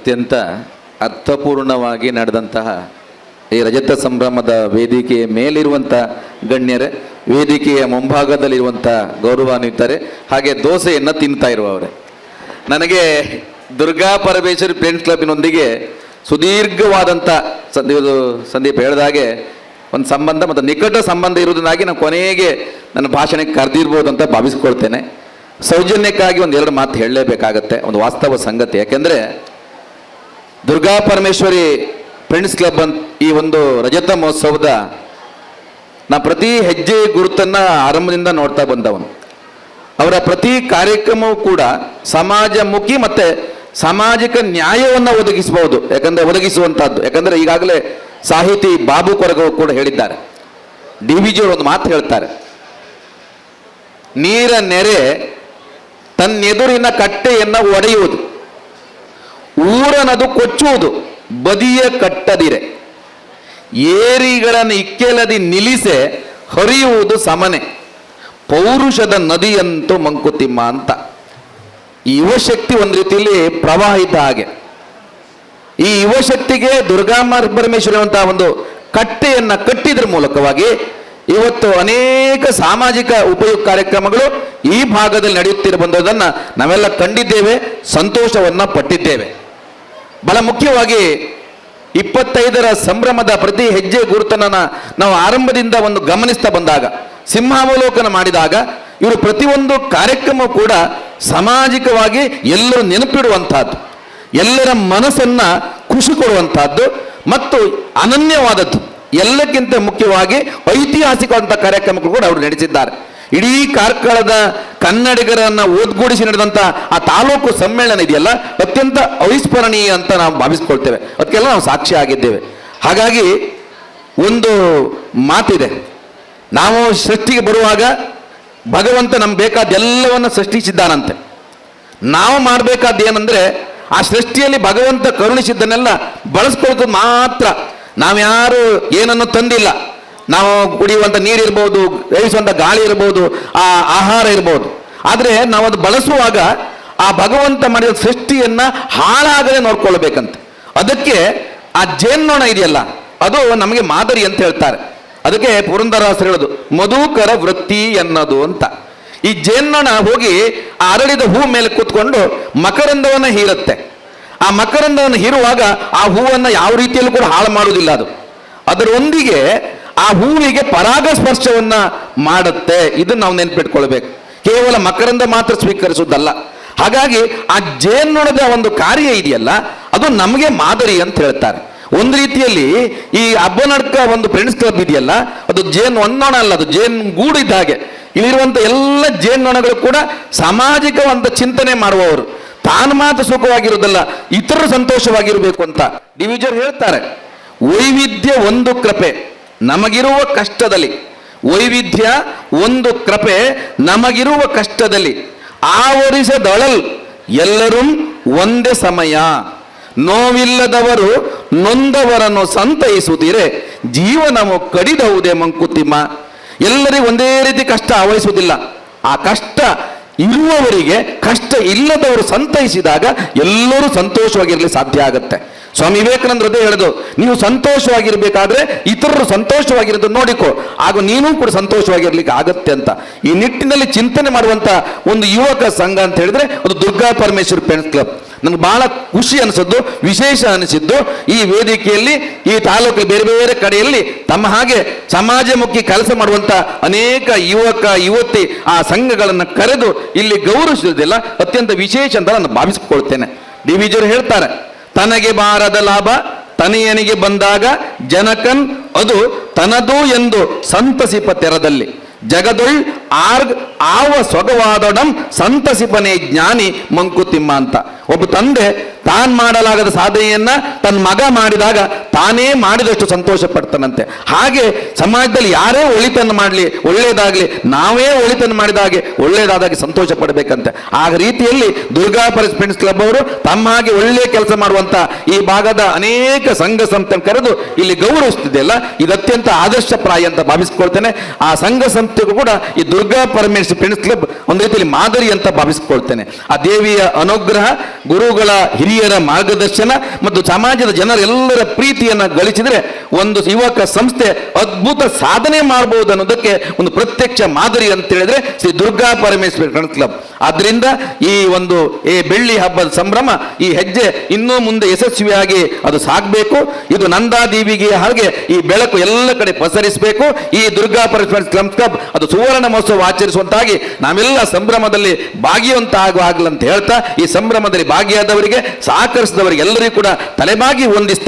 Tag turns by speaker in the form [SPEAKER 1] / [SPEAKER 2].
[SPEAKER 1] ಅತ್ಯಂತ ಅರ್ಥಪೂರ್ಣವಾಗಿ ನಡೆದಂತಹ ಈ ರಜತ ಸಂಭ್ರಮದ ವೇದಿಕೆಯ ಮೇಲಿರುವಂಥ ಗಣ್ಯರೇ, ವೇದಿಕೆಯ ಮುಂಭಾಗದಲ್ಲಿರುವಂಥ ಗೌರವಾನ್ವಿತರೆ, ಹಾಗೆ ದೋಸೆಯನ್ನು ತಿಂತಾ ಇರುವವರೇ. ನನಗೆ ದುರ್ಗಾ ಪರಮೇಶ್ವರಿ ಫ್ರೆಂಡ್ಸ್ ಕ್ಲಬ್ನೊಂದಿಗೆ ಸುದೀರ್ಘವಾದಂಥ ಇದು ಸಂದೀಪ್ ಹೇಳಿದ ಹಾಗೆ ಒಂದು ಸಂಬಂಧ ಮತ್ತು ನಿಕಟ ಸಂಬಂಧ ಇರುವುದನ್ನಾಗಿ ನಾನು ಕೊನೆಗೆ ನನ್ನ ಭಾಷಣಕ್ಕೆ ಕರೆದಿರ್ಬೋದು ಅಂತ ಭಾವಿಸ್ಕೊಳ್ತೇನೆ. ಸೌಜನ್ಯಕ್ಕಾಗಿ ಒಂದು ಎರಡು ಮಾತು ಹೇಳಲೇಬೇಕಾಗತ್ತೆ, ಒಂದು ವಾಸ್ತವ ಸಂಗತಿ. ಯಾಕೆಂದರೆ ದುರ್ಗಾ ಪರಮೇಶ್ವರಿ ಫ್ರೆಂಡ್ಸ್ ಕ್ಲಬ್ ಅಂತ ಈ ಒಂದು ರಜತ ಮಹೋತ್ಸವದ ನಾ ಪ್ರತಿ ಹೆಜ್ಜೆ ಗುರುತನ್ನ ಆರಂಭದಿಂದ ನೋಡ್ತಾ ಬಂದವನು. ಅವರ ಪ್ರತಿ ಕಾರ್ಯಕ್ರಮವೂ ಕೂಡ ಸಮಾಜಮುಖಿ ಮತ್ತೆ ಸಾಮಾಜಿಕ ನ್ಯಾಯವನ್ನು ಒದಗಿಸಬಹುದು. ಯಾಕಂದ್ರೆ ಒದಗಿಸುವಂತಹದ್ದು. ಯಾಕಂದ್ರೆ ಈಗಾಗಲೇ ಸಾಹಿತಿ ಬಾಬು ಕೊರಗವು ಕೂಡ ಹೇಳಿದ್ದಾರೆ. ಡಿ ವಿ ಜಿಯವರು ಒಂದು ಮಾತು ಹೇಳ್ತಾರೆ. ನೀರ ನೆರೆ ತನ್ನೆದುರಿನ ಕಟ್ಟೆಯನ್ನು ಒಡೆಯುವುದು. ಊರನದು ಕೊಚ್ಚುವುದು, ಬದಿಯ ಕಟ್ಟದಿರೆ. ಏರಿಗಳನ್ನು ಇಕ್ಕೆಲದಿ ನಿಲ್ಲಿಸೆ ಹರಿಯುವುದು ಸಮನೆ. ಪೌರುಷದ ನದಿಯಂತೂ ಮಂಕುತಿಮ್ಮ ಅಂತ. ಯುವಶಕ್ತಿ ಒಂದು ರೀತಿಯಲ್ಲಿ ಪ್ರವಾಹಿತ ಹಾಗೆ. ಈ ಯುವಶಕ್ತಿಗೆ ದುರ್ಗಾಮ ಪರಮೇಶ್ವರಿ ಅಂತ ಒಂದು ಕಟ್ಟೆಯನ್ನ ಕಟ್ಟಿದ್ರ ಮೂಲಕವಾಗಿ ಇವತ್ತು ಅನೇಕ ಸಾಮಾಜಿಕ ಉಪಯುಕ್ತ ಕಾರ್ಯಕ್ರಮಗಳು ಈ ಭಾಗದಲ್ಲಿ ನಡೆಯುತ್ತಿರಬಂದದನ್ನ ನಾವೆಲ್ಲ ಕಂಡಿದ್ದೇವೆ, ಸಂತೋಷವನ್ನ ಪಟ್ಟಿದ್ದೇವೆ. ಬಹಳ ಮುಖ್ಯವಾಗಿ ಇಪ್ಪತ್ತೈದರ ಸಂಭ್ರಮದ ಪ್ರತಿ ಹೆಜ್ಜೆ ಗುರುತನ ನಾವು ಆರಂಭದಿಂದ ಒಂದು ಗಮನಿಸ್ತಾ ಬಂದಾಗ, ಸಿಂಹಾವಲೋಕನ ಮಾಡಿದಾಗ, ಇವರು ಪ್ರತಿಯೊಂದು ಕಾರ್ಯಕ್ರಮ ಕೂಡ ಸಾಮಾಜಿಕವಾಗಿ ಎಲ್ಲರೂ ನೆನಪಿಡುವಂತಹದ್ದು ಎಲ್ಲರ ಮನಸ್ಸನ್ನ ಖುಷಿ ಕೊಡುವಂತಹದ್ದು ಮತ್ತು ಅನನ್ಯವಾದದ್ದು, ಎಲ್ಲಕ್ಕಿಂತ ಮುಖ್ಯವಾಗಿ ಐತಿಹಾಸಿಕವಾದಂಥ ಕಾರ್ಯಕ್ರಮಗಳು ಕೂಡ ಅವರು ನಡೆಸಿದ್ದಾರೆ. ಇಡೀ ಕಾರ್ಕಳದ ಕನ್ನಡಿಗರನ್ನ ಒದ್ಗೂಡಿಸಿ ನಡೆದಂತ ಆ ತಾಲೂಕು ಸಮ್ಮೇಳನ ಇದೆಯಲ್ಲ, ಅತ್ಯಂತ ಅವಿಸ್ಮರಣೀಯ ಅಂತ ನಾವು ಭಾವಿಸ್ಕೊಳ್ತೇವೆ. ಅದಕ್ಕೆಲ್ಲ ನಾವು ಸಾಕ್ಷಿ ಆಗಿದ್ದೇವೆ. ಹಾಗಾಗಿ ಒಂದು ಮಾತಿದೆ. ನಾವು ಸೃಷ್ಟಿಗೆ ಬರುವಾಗ ಭಗವಂತ ನಮ್ಗೆ ಬೇಕಾದ ಎಲ್ಲವನ್ನ ಸೃಷ್ಟಿಸಿದ್ದಾನಂತೆ. ನಾವು ಮಾಡಬೇಕಾದ ಏನಂದ್ರೆ, ಆ ಸೃಷ್ಟಿಯಲ್ಲಿ ಭಗವಂತ ಕರುಣಿಸಿದ್ದನ್ನೆಲ್ಲ ಬಳಸ್ಕೊಳ್ಳೋದು ಮಾತ್ರ. ನಾವ್ಯಾರು ಏನನ್ನು ತಂದಿಲ್ಲ ನಾವು ಕುಡಿಯುವಂಥ ನೀರಿರ್ಬೋದು ಬೇಯಿಸುವಂಥ ಗಾಳಿ ಇರ್ಬೋದು, ಆ ಆಹಾರ ಇರ್ಬೋದು. ಆದರೆ ನಾವು ಅದು ಬಳಸುವಾಗ ಆ ಭಗವಂತ ಮಾಡಿದ ಸೃಷ್ಟಿಯನ್ನು ಹಾಳಾಗದೆ ನೋಡ್ಕೊಳ್ಬೇಕಂತೆ. ಅದಕ್ಕೆ ಆ ಜೇನ್ನೋಣ ಇದೆಯಲ್ಲ, ಅದು ನಮಗೆ ಮಾದರಿ ಅಂತ ಹೇಳ್ತಾರೆ. ಅದಕ್ಕೆ ಪುರಂದರಾಸರು ಹೇಳೋದು, ಮಧುಕರ ವೃತ್ತಿ ಎನ್ನೋದು ಅಂತ. ಈ ಜೇನ್ನೊಣ ಹೋಗಿ ಆ ಅರಳಿದ ಹೂ ಮೇಲೆ ಕೂತ್ಕೊಂಡು ಮಕರಂದವನ್ನು ಹೀರುತ್ತೆ. ಆ ಮಕರಂದವನ್ನು ಹೀರುವಾಗ ಆ ಹೂವನ್ನು ಯಾವ ರೀತಿಯಲ್ಲೂ ಕೂಡ ಹಾಳು ಮಾಡುವುದಿಲ್ಲ ಅದು. ಅದರೊಂದಿಗೆ ಆ ಹೂವಿಗೆ ಪರಾಗಸ್ಪರ್ಶವನ್ನ ಮಾಡುತ್ತೆ. ಇದನ್ನ ನಾವು ನೆನ್ಪಿಟ್ಕೊಳ್ಬೇಕು. ಕೇವಲ ಮಕರಂದ ಮಾತ್ರ ಸ್ವೀಕರಿಸುವುದಲ್ಲ. ಹಾಗಾಗಿ ಆ ಜೇನ್ನೊಣದ ಒಂದು ಕಾರ್ಯ ಇದೆಯಲ್ಲ, ಅದು ನಮಗೆ ಮಾದರಿ ಅಂತ ಹೇಳ್ತಾರೆ. ಒಂದು ರೀತಿಯಲ್ಲಿ ಈ ಹಬ್ಬನಡ್ಕ ಒಂದು ಫ್ರೆಂಡ್ಸ್ ಕ್ಲಬ್ ಇದೆಯಲ್ಲ, ಅದು ಜೇನ್ ಒಂದೊಣ ಅಲ್ಲ, ಅದು ಜೇನ್ ಗೂಡಿದ್ದ ಹಾಗೆ. ಇಲ್ಲಿರುವಂತ ಎಲ್ಲ ಜೇನ್ನೊಣಗಳು ಕೂಡ ಸಾಮಾಜಿಕವಂತ ಚಿಂತನೆ ಮಾಡುವವರು. ತಾನು ಮಾತ್ರ ಸುಖವಾಗಿರುವುದಲ್ಲ, ಇತರರು ಸಂತೋಷವಾಗಿರಬೇಕು ಅಂತ. ಡಿವಿಜರ್ ಹೇಳ್ತಾರೆ, ವೈವಿಧ್ಯ ಒಂದು ಕೃಪೆ. ನಮಗಿರುವ ಕಷ್ಟದಲ್ಲಿ. ವೈವಿಧ್ಯ, ಒಂದು ಕೃಪೆ ನಮಗಿರುವ ಕಷ್ಟದಲ್ಲಿ. ಆವರಿಸದಳಲ್ ಎಲ್ಲರೂ ಒಂದೇ ಸಮಯ. ನೋವಿಲ್ಲದವರು ನೊಂದವರನ್ನು ಸಂತೈಸುತ್ತೀರೆ. ಜೀವನವು ಕಡಿದವುದೇ ಮಂಕುತಿಮ್ಮ. ಎಲ್ಲರಿಗೂ ಒಂದೇ ರೀತಿ ಕಷ್ಟ ಆವರಿಸುವುದಿಲ್ಲ. ಆ ಕಷ್ಟ ಇರುವವರಿಗೆ ಕಷ್ಟ ಇಲ್ಲದವರು ಸಂತೈಸಿದಾಗ ಎಲ್ಲರೂ ಸಂತೋಷವಾಗಿರಲಿ ಸಾಧ್ಯ ಆಗುತ್ತೆ. ಸ್ವಾಮಿ ವಿವೇಕಾನಂದ ಹೃದಯ ಹೇಳೋದು, ನೀವು ಸಂತೋಷವಾಗಿರ್ಬೇಕಾದ್ರೆ ಇತರರು ಸಂತೋಷವಾಗಿರೋದು ನೋಡಿಕೋ. ಆಗ ನೀನು ಕೂಡ ಸಂತೋಷವಾಗಿರ್ಲಿಕ್ಕೆ ಆಗತ್ತೆ ಅಂತ. ಈ ನಿಟ್ಟಿನಲ್ಲಿ ಚಿಂತನೆ ಮಾಡುವಂತ ಒಂದು ಯುವಕ ಸಂಘ ಅಂತ ಹೇಳಿದ್ರೆ ಅದು ದುರ್ಗಾ ಪರಮೇಶ್ವರ್ ಪೆನ್ಸ್ ಕ್ಲಬ್. ನನಗೆ ಬಹಳ ಖುಷಿ ಅನಿಸಿದ್ದು, ವಿಶೇಷ ಅನಿಸಿದ್ದು. ಈ ವೇದಿಕೆಯಲ್ಲಿ, ಈ ತಾಲೂಕಿನ ಬೇರೆ ಬೇರೆ ಕಡೆಯಲ್ಲಿ ತಮ್ಮ ಹಾಗೆ ಸಮಾಜಮುಖಿ ಕೆಲಸ ಮಾಡುವಂತ ಅನೇಕ ಯುವಕ, ಯುವತಿ ಆ ಸಂಘಗಳನ್ನು ಕರೆದು ಇಲ್ಲಿ ಗೌರವಿಸುವುದಿಲ್ಲ. ಅತ್ಯಂತ ವಿಶೇಷ ಅಂತ ನಾನು ಭಾವಿಸಿಕೊಳ್ತೇನೆ ಡಿ ವಿಜಯರು ಹೇಳ್ತಾರೆ ತನಗೆ ಬಾರದ ಲಾಭ ತನೆಯನಿಗೆ ಬಂದಾಗ ಜನಕನ್ ಅದು ತನದು ಎಂದು ಸಂತಸಿಪ ತೆರದಲ್ಲಿ. ಜಗದೊಳ್ ಆರ್ಗ್ ಆವ ಸೊಗವಾದೊಡಂ ಸಂತಸಿಪನೆ ಜ್ಞಾನಿ ಮಂಕುತಿಮ್ಮ ಅಂತ. ಒಬ್ಬ ತಂದೆ ತಾನ್ ಮಾಡಲಾಗದ ಸಾಧನೆಯನ್ನ ತನ್ನ ಮಗ ಮಾಡಿದಾಗ ತಾನೇ ಮಾಡಿದಷ್ಟು ಸಂತೋಷ ಪಡ್ತಾನಂತೆ ಹಾಗೆ ಸಮಾಜದಲ್ಲಿ ಯಾರೇ ಒಳಿತನ್ನು ಮಾಡಲಿ, ಒಳ್ಳೆಯದಾಗಲಿ, ನಾವೇ ಒಳಿತನ್ನು ಮಾಡಿದಾಗೆ ಒಳ್ಳೆಯದಾದಾಗೆ ಸಂತೋಷ ಪಡಬೇಕಂತೆ ಆ ರೀತಿಯಲ್ಲಿ ದುರ್ಗಾ ಪರಿಸ್ ಫ್ರೆಂಡ್ಸ್ ಕ್ಲಬ್ ಅವರು ತಮ್ಮ ಹಾಗೆ ಒಳ್ಳೆಯ ಕೆಲಸ ಮಾಡುವಂತ ಈ ಭಾಗದ ಅನೇಕ ಸಂಘ ಸಂಸ್ಥೆ ಕರೆದು ಇಲ್ಲಿ ಗೌರವಿಸ್ತಿದೆಯಲ್ಲ ಇದು ಅತ್ಯಂತ ಆದರ್ಶಪ್ರಾಯ ಅಂತ ಭಾವಿಸ್ಕೊಳ್ತೇನೆ. ಆ ಸಂಘ ಸಂಸ್ಥೆಗೂ ಕೂಡ ಈ ದುರ್ಗಾ ಪರಮೇಶ್ವರ ಫ್ರೆಂಡ್ಸ್ ಕ್ಲಬ್ ಒಂದು ರೀತಿಯಲ್ಲಿ ಮಾದರಿ ಅಂತ ಭಾವಿಸಿಕೊಳ್ತೇನೆ. ಆ ದೇವಿಯ ಅನುಗ್ರಹ, ಗುರುಗಳ ಹಿರಿಯರ ಮಾರ್ಗದರ್ಶನ ಮತ್ತು ಸಮಾಜದ ಜನರೆಲ್ಲರ ಪ್ರೀತಿಯನ್ನು ಗಳಿಸಿದರೆ ಒಂದು ಯುವಕ ಸಂಸ್ಥೆ ಅದ್ಭುತ ಸಾಧನೆ ಮಾಡಬಹುದು ಅನ್ನೋದಕ್ಕೆ ಒಂದು ಪ್ರತ್ಯಕ್ಷ ಮಾದರಿ ಅಂತ ಹೇಳಿದ್ರೆ ಶ್ರೀ ದುರ್ಗಾ ಪರಮೇಶ್ವರಿ ಫ್ರೆಂಡ್ಸ್ ಕ್ಲಬ್. ಆದ್ರಿಂದ ಈ ಒಂದು ಈ ಬೆಳ್ಳಿ ಹಬ್ಬದ ಸಂಭ್ರಮ ಈ ಹೆಜ್ಜೆ ಇನ್ನೂ ಮುಂದೆ ಯಶಸ್ವಿಯಾಗಿ ಅದು ಸಾಗಬೇಕು. ಇದು ನಂದಾದೇವಿಗೆ ಹಾಗೆ ಈ ಬೆಳಕು ಎಲ್ಲ ಕಡೆ ಪಸರಿಸಬೇಕು. ಈ ದುರ್ಗಾ ಪರಮೇಶ್ವರಿ ಕ್ಲಬ್ ಕ್ಲಬ್ ಅದು ಸುವರ್ಣ ಮಹೋತ್ಸವ ಆಚರಿಸುವಂತಾಗಿ ನಾವೆಲ್ಲ ಸಂಭ್ರಮದಲ್ಲಿ ಭಾಗಿಯಂತ ಅಂತ ಹೇಳ್ತಾ ಈ ಸಂಭ್ರಮದಲ್ಲಿ ಭಾಗಿಯಾದವರಿಗೆ ಸಹಕರಿಸಿದವರಿಗೆ ಎಲ್ಲರಿಗೂ ಕೂಡ ತಲೆಬಾಗಿ ಹೊಂದಿಸ್ತಾ